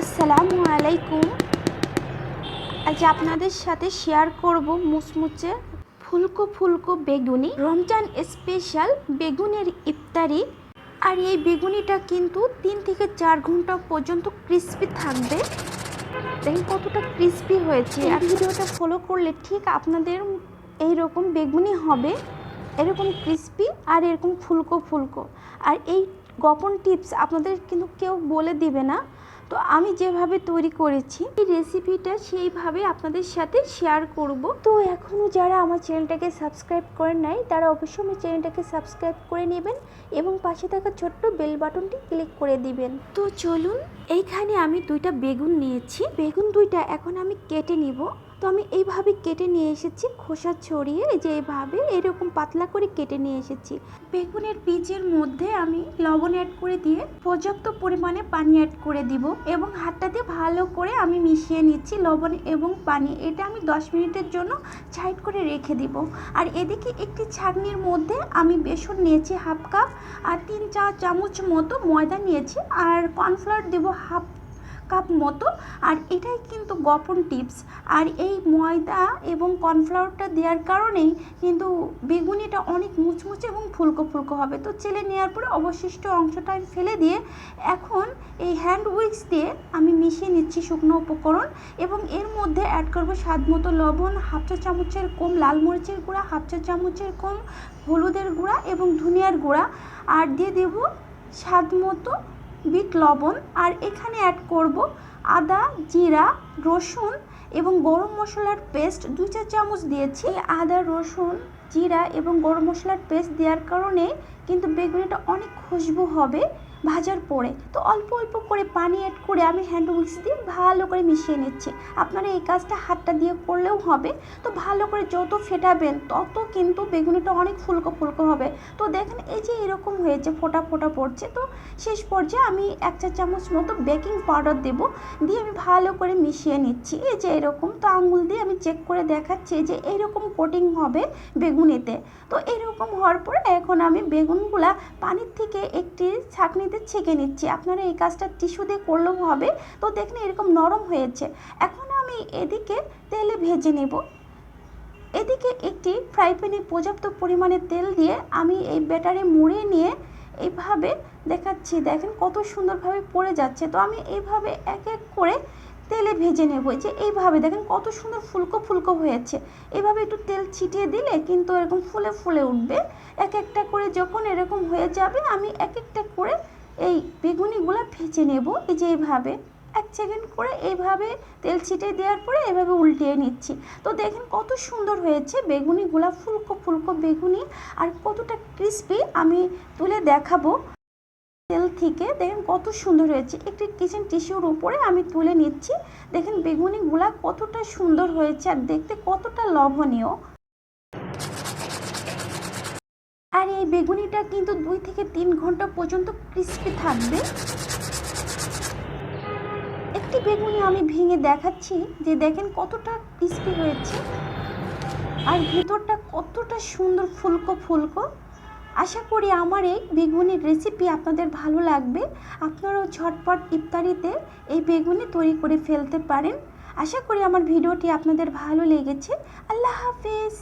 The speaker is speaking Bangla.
আসসালামু আলাইকুম। আজ আপনাদের সাথে শেয়ার করব মুচমুচে ফুলকো ফুলকো বেগুনি। রমজান স্পেশাল বেগুনের ইফতারি। আর এই বেগুনিটা কিন্তু তিন থেকে চার ঘণ্টা পর্যন্ত ক্রিস্পি থাকবে। দেখেন কতটা ক্রিস্পি হয়েছে। আর ভিডিওটা ফলো করলে ঠিক আপনাদের এই রকম বেগুনি হবে। এরকম ক্রিস্পি আর এরকম ফুলকো ফুলকো। আর এই গোপন টিপস আপনাদের কিন্তু কেউ বলে দিবে না। তো আমি যেভাবে তৈরি করেছি, এই রেসিপিটা সেইভাবে আপনাদের সাথে শেয়ার করব। তো এখনও যারা আমার চ্যানেলটাকে সাবস্ক্রাইব করেন নাই, তারা অবশ্যই আমার চ্যানেলটাকে সাবস্ক্রাইব করে নেবেন এবং পাশে থাকা ছোট্ট বেল বাটনটি ক্লিক করে দিবেন। তো চলুন, এইখানে আমি দুইটা বেগুন নিয়েছি। বেগুন দুইটা এখন আমি কেটে নিব। তো আমি এইভাবে কেটে নিয়ে এসেছি, খোসা ছড়িয়ে যে এইভাবে এরকম পাতলা করে কেটে নিয়ে এসেছি। বেগুনের বীজের মধ্যে আমি লবণ অ্যাড করে দিয়ে পর্যাপ্ত পরিমাণে পানি অ্যাড করে দিব এবং হাতটা দিয়ে ভালো করে আমি মিশিয়ে নিচ্ছি লবণ এবং পানি। এটা আমি 10 মিনিটের জন্য সাইড করে রেখে দিব। আর এদিকে একটি ছাঁকনির মধ্যে আমি বেসন নিয়েছি হাফ কাপ আর তিন চা চামচ মতো ময়দা নিয়েছি। আর কর্নফ্লাওয়ার দেবো হাফ কাপ মতো, আর এটাই কিন্তু গোপন টিপস। আর এই ময়দা এবং কর্নফ্লাওয়ারটা দেওয়ার কারণেই কিন্তু বেগুনিটা অনেক মুচমুচে এবং ফুলকো ফুলকো হবে। তো চেলে নেওয়ার পরে অবশিষ্ট অংশটা আমি ফেলে দিয়ে এখন এই হ্যান্ড উইক্স দিয়ে আমি মিশিয়ে নিচ্ছি শুকনো উপকরণ এবং এর মধ্যে অ্যাড করব স্বাদ মতো লবণ, হাফ চা চামচের কম লাল মরিচের গুঁড়া, হাফ চা চামচের কম হলুদের গুঁড়া এবং ধনিয়ার গুঁড়া। আর দিয়ে দেবো স্বাদ মতো বিট লবণ আর এখানে অ্যাড করব আদা, জিরা, রসুন এবং গরম মশলার পেস্ট দুই চার চামচ দিয়েছি। আদা, রসুন, জিরা এবং গরম মশলার পেস্ট দেওয়ার কারণে কিন্তু বেগুনিটা অনেক খুশবু হবে। ভাজার পরে তো অল্প অল্প করে পানি অ্যাড করে আমি হ্যান্ড উইক্স দিয়ে ভালো করে মিশিয়ে নিচ্ছি। আপনারা এই কাজটা হাতটা দিয়ে করলেও হবে। তো ভালো করে যত ফেটাবেন, তত কিন্তু বেগুনিটা অনেক ফুলকো ফুলকো হবে। তো দেখেন, এই যে এরকম হয়েছে, ফোটা ফোটা পড়ছে। তো শেষ পর্যায়ে আমি এক চা চামচ মতো বেকিং পাউডার দেব। দিয়ে আমি ভালো করে মিশিয়ে নিচ্ছি। এই যে এরকম, তো আঙুল দিয়ে আমি চেক করে দেখাচ্ছি যে এইরকম কোটিং হবে বেগুনিতে। তো এরকম হওয়ার পরে এখন আমি বেগুনগুলা পানির থেকে একটি ছাঁকনিতে ছেঁকে নিচ্ছি। আপনারা এই কাজটা টিস্যু দিয়ে করলেও হবে। তো দেখুন, এরকম নরম হয়েছে। এখন আমি এদিকে তেলে ভেজে নেব। এদিকে একটি ফ্রাই প্যানে পর্যাপ্ত পরিমাণে তেল দিয়ে আমি এই ব্যাটারে মুড়ে নিয়ে এইভাবে দেখাচ্ছি। দেখেন কত সুন্দরভাবে পড়ে যাচ্ছে। তো আমি এইভাবে এক এক করে তেলে ভেজে নেব। যে এইভাবে দেখেন কত সুন্দর ফুলকো ফুলকো হয়েছে। এভাবে একটু তেল ছিটিয়ে দিলে কিন্তু এরকম ফুলে ফুলে উঠবে। এক একটা করে যখন এরকম হয়ে যাবে, আমি এক একটা করে এই বেগুনিগুলো ভেজে নেব, এই যে এইভাবে এক সেকেন্ড করে এইভাবে তেল ছিটিয়ে দেওয়ার পরে এভাবে উল্টিয়ে নিচ্ছি। তো দেখেন কত সুন্দর হয়েছে বেগুনিগুলা, ফুলকো ফুলকো বেগুনি, আর কতটা ক্রিস্পি আমি তুলে দেখাবো। তেল থেকে দেখেন কত সুন্দর হয়েছে, একটি কিচেন টিস্যুর উপরে আমি তুলে নিচ্ছি। দেখেন বেগুনিগুলা কতটা সুন্দর হয়েছে, আর দেখতে কতটা লোভনীয়। আর এই বেগুনিটা কিন্তু দুই থেকে তিন ঘণ্টা পর্যন্ত ক্রিস্পি থাকবে। একটি বেগুনি আমি ভেঙে দেখাচ্ছি যে দেখেন কতটা ক্রিস্পি হয়েছে আর ভেতরটা কতটা সুন্দর ফুলকো ফুলকো। আশা করি আমার এই বেগুনির রেসিপি আপনাদের ভালো লাগবে। আপনারাও ঝটপট ইফতারিতে এই বেগুনি তৈরি করে ফেলতে পারেন। আশা করি আমার ভিডিওটি আপনাদের ভালো লেগেছে। আল্লাহ হাফেজ।